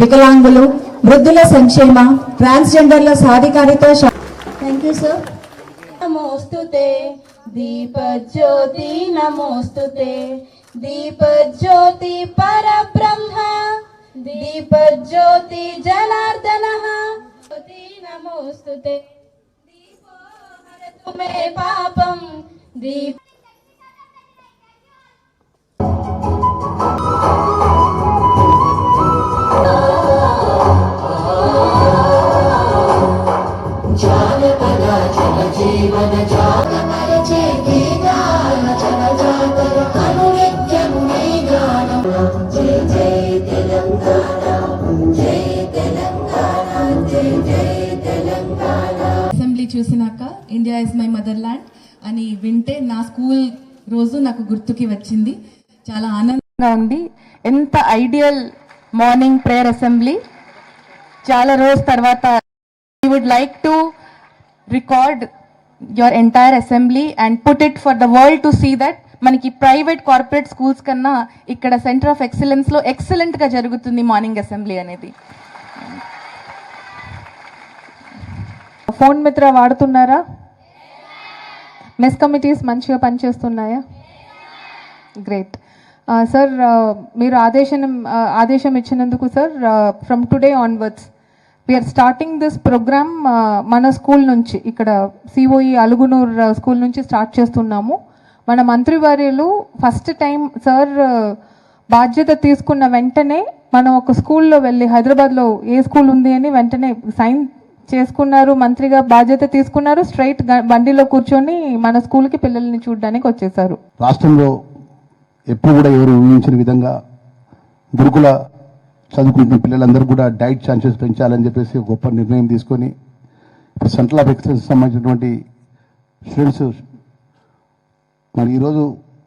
వికలాంగులు వృద్ధుల సంక్షేమ ట్రాన్స్జెండర్ల సాధికారిత థ్యాంక్ యూ సార్ నమోస్తుతే దీపజ్యోతి నమోస్తుతే దీపజ్యోతి పరబ్రహ్మ దీపజ్యోతి జనార్దన జ్యోతి నమోస్తుతే దీపో మే పాపం దీప అసెంబ్లీ చూసినాక India is my motherland అని వింటే నా స్కూల్ రోజు నాకు గుర్తుకి వచ్చింది. చాలా ఆనందంగా ఉంది. ఎంత ఐడియల్ మార్నింగ్ ప్రేయర్ అసెంబ్లీ. చాలా రోజు తర్వాత I would like to record your entire assembly and put it for the world to see that మనకి ప్రైవేట్ కార్పొరేట్ స్కూల్స్ కన్నా ఇక్కడ సెంటర్ ఆఫ్ ఎక్సలెన్స్లో ఎక్సలెంట్గా జరుగుతుంది మార్నింగ్ అసెంబ్లీ అనేది. ఫోన్ మిత్ర వాడుతున్నారా? మెస్ కమిటీస్ మంచిగా పనిచేస్తున్నాయా? గ్రేట్ సార్ uh, uh, మీరు ఆదేశం uh, ఆదేశం ఇచ్చినందుకు sir from today onwards we're starting this programme మన స్కూల్ నుంచి ఇక్కడ సిఓఈ అలుగునూర్ స్కూల్ uh, నుంచి స్టార్ట్ చేస్తున్నాము. మన మంత్రివర్యులు ఫస్ట్ టైం సార్ బాధ్యత తీసుకున్న వెంటనే మనం ఒక స్కూల్లో వెళ్ళి హైదరాబాద్లో ఏ స్కూల్ ఉంది అని వెంటనే సైన్ చేసుకున్నారు మంత్రిగా బాధ్యత తీసుకున్నారు స్ట్రైట్ బండిలో కూర్చొని మన స్కూల్కి పిల్లల్ని చూడడానికి వచ్చేసారు. రాష్ట్రంలో ఎప్పుడు కూడా ఎవరు ఊహించిన విధంగా గురుకుల చదువుకుంటున్న పిల్లలందరూ కూడా డైట్ ఛాన్సెస్ పెంచాలని చెప్పేసి గొప్ప నిర్ణయం తీసుకొని ఇప్పుడు సెంట్రల్ ఆఫ్ ఎక్సలెన్స్ సంబంధించినటువంటి స్టూడెంట్స్ మరి ఈరోజు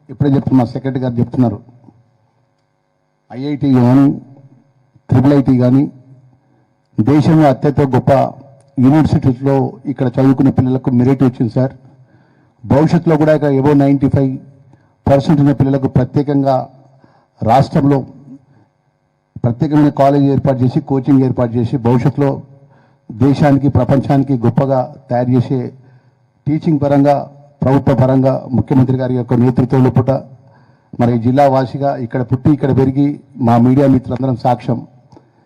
ఎప్పుడే చెప్తున్నా మా సెక్రటరీ గారు చెప్తున్నారు. ఐఐటి కానీ ట్రిపుల్ ఐటీ కానీ దేశంలో అత్యంత గొప్ప యూనివర్సిటీస్లో ఇక్కడ చదువుకునే పిల్లలకు మెరిట్ వచ్చింది సార్. భవిష్యత్తులో కూడా ఇక్కడ ఎబో నైంటీ ఫైవ్ పర్సెంట్ ఉన్న పిల్లలకు ప్రత్యేకంగా రాష్ట్రంలో ప్రత్యేకమైన కాలేజ్ ఏర్పాటు చేసి కోచింగ్ ఏర్పాటు చేసి భవిష్యత్తులో దేశానికి ప్రపంచానికి గొప్పగా తయారు చేసే టీచింగ్ పరంగా ప్రభుత్వ పరంగా ముఖ్యమంత్రి గారి యొక్క నేతృత్వంలో పూట మరి జిల్లా వాసిగా ఇక్కడ పుట్టి ఇక్కడ పెరిగి మా మీడియా మిత్రులందరం సాక్ష్యం.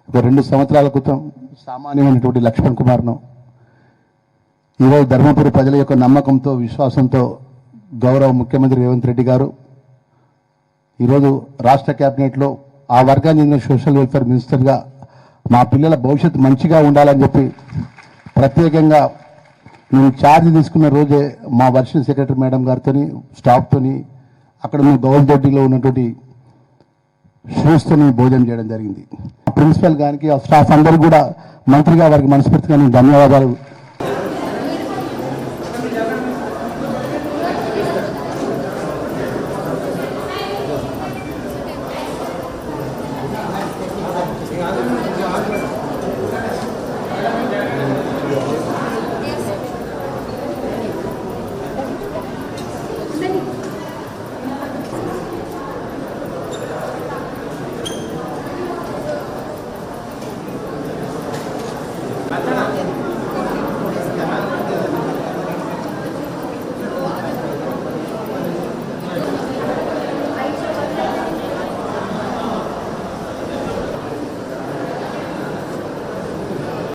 ఒక రెండు సంవత్సరాల క్రితం సామాన్యమైనటువంటి లక్ష్మణ్ కుమార్ను ఈరోజు ధర్మపురి ప్రజల యొక్క నమ్మకంతో విశ్వాసంతో గౌరవ ముఖ్యమంత్రి రేవంత్ రెడ్డి గారు ఈరోజు రాష్ట్ర కేబినెట్లో ఆ వర్గాన్ని చెందిన సోషల్ వెల్ఫేర్ మినిస్టర్గా మా పిల్లల భవిష్యత్తు మంచిగా ఉండాలని చెప్పి ప్రత్యేకంగా నేను ఛార్జ్ తీసుకున్న రోజే మా వర్షిల్ సెక్రటరీ మేడం గారితో స్టాఫ్తోని అక్కడ ఉన్న గౌరవదొడ్డిలో ఉన్నటువంటి షూస్తోని భోజనం చేయడం జరిగింది. ప్రిన్సిపల్ గారికి ఆ స్టాఫ్ అందరూ కూడా మంత్రిగా వారికి మనస్ఫూర్తిగా నేను ధన్యవాదాలు